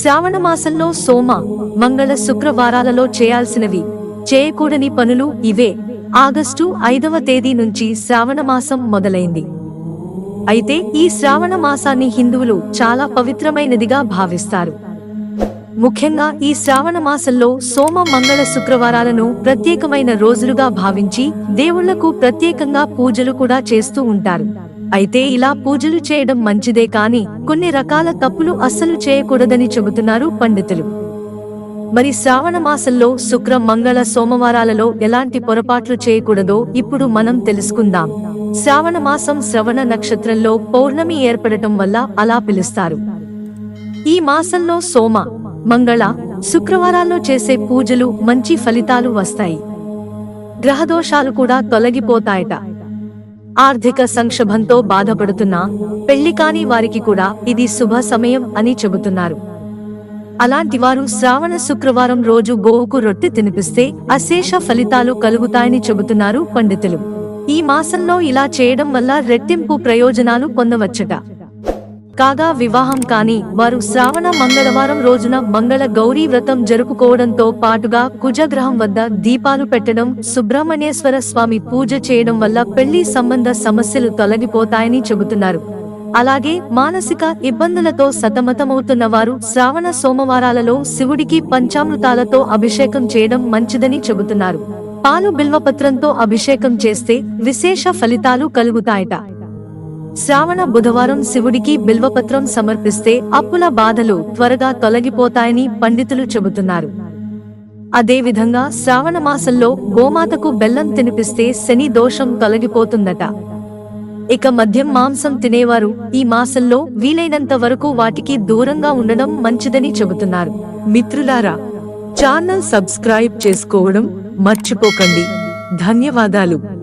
శ్రావణ మాసంలో సోమ మంగళ శుక్రవారాలలో చేయాల్సినవి. చేయకూడని పనులు ఇవే. ఆగస్టు ఐదవ తేదీ నుంచి శ్రావణ మాసం మొదలైంది. అయితే ఈ శ్రావణ మాసాన్ని హిందువులు చాలా పవిత్రమైనదిగా భావిస్తారు. ముఖ్యంగా ఈ శ్రావణ మాసంలో సోమ మంగళ శుక్రవారాలను ప్రత్యేకమైన రోజులుగా భావించి దేవుళ్ళకు ప్రత్యేకంగా పూజలు కూడా చేస్తూ ఉంటారు. అయితే ఇలా పూజలు చేయడం మంచిదే కాని కొన్ని రకాల తప్పులు అస్సలు చేయకూడదని చెబుతున్నారు పండితులు. మరి శ్రావణ మాసంలో శుక్ర మంగళ సోమవారాలలో ఎలాంటి పొరపాట్లు చేయకూడదో ఇప్పుడు మనం తెలుసుకుందాం. శ్రావణ మాసం శ్రవణ నక్షత్రంలో పౌర్ణమి ఏర్పడటం వల్ల అలా పిలుస్తారు. ఈ మాసంలో సోమ మంగళ శుక్రవారాల్లో చేసే పూజలు మంచి ఫలితాలు వస్తాయి. గ్రహదోషాలు కూడా తొలగిపోతాయట. ఆర్థిక సంక్షోభంతో బాధపడుతున్న పెళ్ళి కాని వారికి కూడా ఇది శుభ సమయం అని చెబుతున్నారు. అలాంటి వారు శ్రావణ శుక్రవారం రోజు గోవుకు రొట్టె తినిపిస్తే అశేష ఫలితాలు కలుగుతాయని చెబుతున్నారు పండితులు. ఈ మాసంలో ఇలా చేయడం వల్ల రెట్టింపు ప్రయోజనాలు పొందవచ్చట. కాగా వివాహం కాని వారు శ్రావణ మంగళవారం రోజున మంగళ గౌరీ వ్రతం జరుపుకోవడంతో పాటుగా కుజగ్రహం వద్ద దీపాలు పెట్టడం సుబ్రహ్మణ్యేశ్వర స్వామి పూజ చేయడం వల్ల పెళ్ళి సంబంధ సమస్యలు తొలగిపోతాయని చెబుతున్నారు. అలాగే మానసిక ఇబ్బందులతో సతమతమవుతున్న వారు శ్రావణ సోమవారాలలో శివుడికి పంచామృతాలతో అభిషేకం చేయడం మంచిదని చెబుతున్నారు. పాలు బిల్వపత్రంతో అభిషేకం చేస్తే విశేష ఫలితాలు కలుగుతాయట. శ్రావణ బుధవారం శివుడికి బిల్వపత్రం సమర్పిస్తే అప్పుల బాధలు త్వరగా తొలగిపోతాయని పండితులు చెబుతున్నారు. అదేవిధంగా శ్రావణ మాసంలో గోమాతకు బెల్లం తినిపిస్తే శని దోషం తొలగిపోతుందట. ఇక మద్యం మాంసం తినేవారు ఈ మాసంలో వీలైనంత వరకు వాటికి దూరంగా ఉండడం మంచిదని చెబుతున్నారు. మిత్రులారా ఛానల్ సబ్స్క్రైబ్ చేసుకోవడం మర్చిపోకండి. ధన్యవాదాలు.